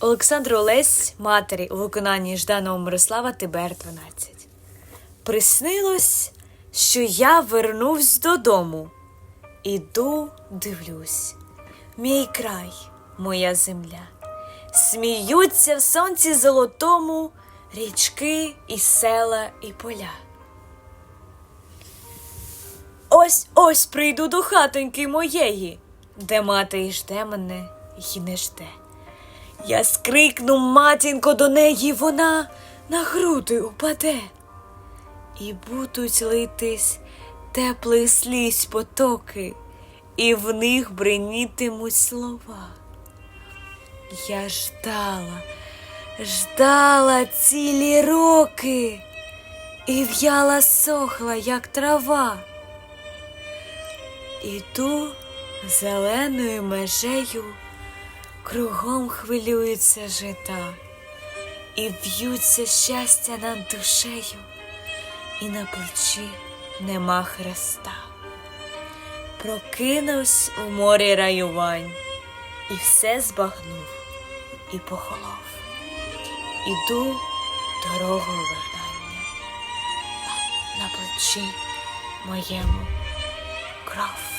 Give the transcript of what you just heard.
Олександр Олесь, матері у виконанні Жданого Мирослава Тибер 12. Приснилось, що я вернувсь додому. Іду, дивлюсь, мій край, моя земля. Сміються в сонці золотому річки і села, і поля. Ось ось прийду до хатоньки моєї, де мати й жде мене й не жде. Я скрикну матінко до неї, вона на груди упаде, і будуть литись теплих слізь потоки, і в них бринітимуть слова. Я ждала, ждала цілі роки, і в'яла сохла, як трава. Іду зеленою межею, кругом хвилюються жита, і в'ються щастя над душею, і на плечі нема хреста. Прокинувсь у морі раювань, і все збагнув і похолов. Іду дорогою вигнання, а на плечі моєму кров.